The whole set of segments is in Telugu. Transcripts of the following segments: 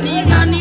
গানে গানে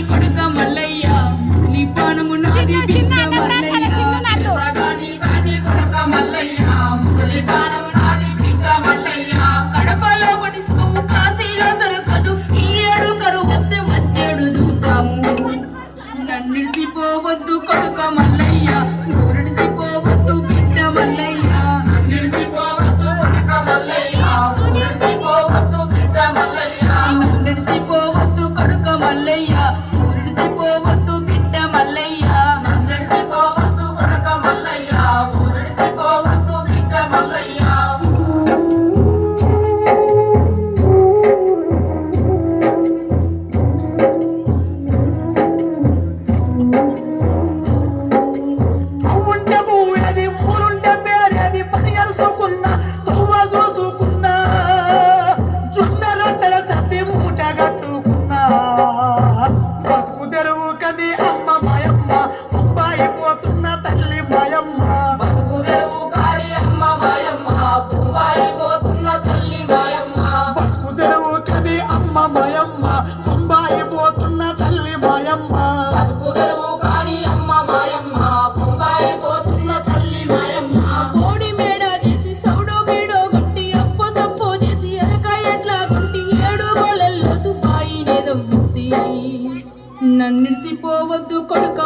పోవద్దు కొడుక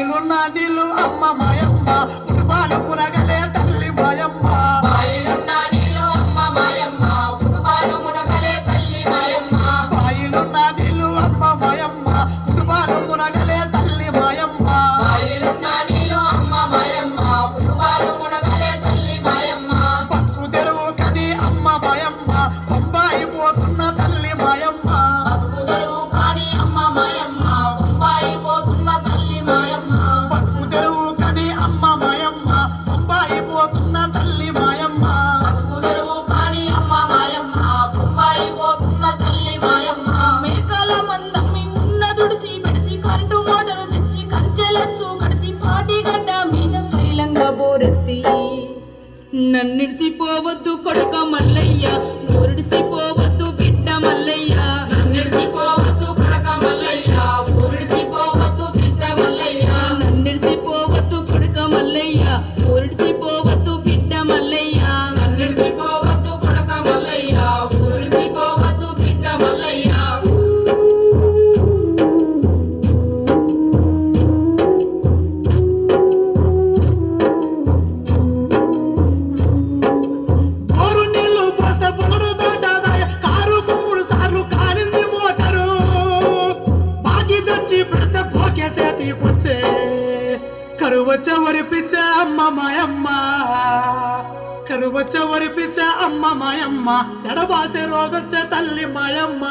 నీళ్ళు నా నీళ్ళు అమ్మ మాయమ్మ. కుటుంబాలు పురగలే తల్లి మాయమ్మ. నన్నిడిసిపోవద్దు కొడుక మల్లయ్య ఊరిడిసిపోవద్దు బిడ్డ మల్లయ్యా. బ్రత పోకేసే తీపుచ్చే కరువచ్చ వరిపించ అమ్మ మాయమ్మ. కరువచ్చ వరిపించ అమ్మ మాయమ్మ. ఎడబాసే రోజొచ్చే తల్లి మాయమ్మ.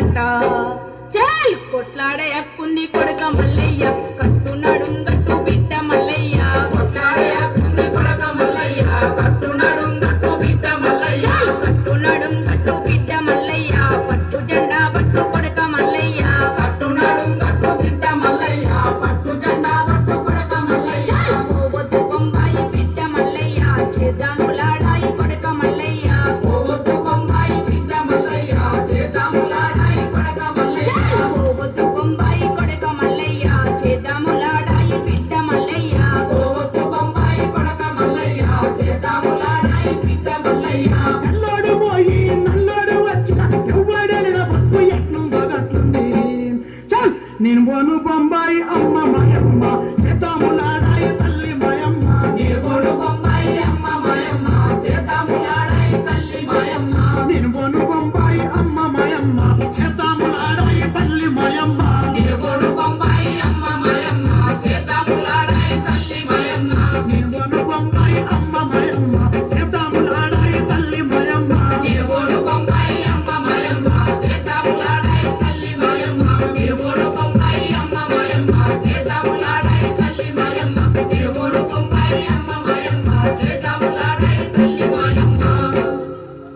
కట్ట. చేయి కొట్లాడే అక్కుంది కొడుక మల్లయ్య. కట్టు నడుంగట్టు Give wanna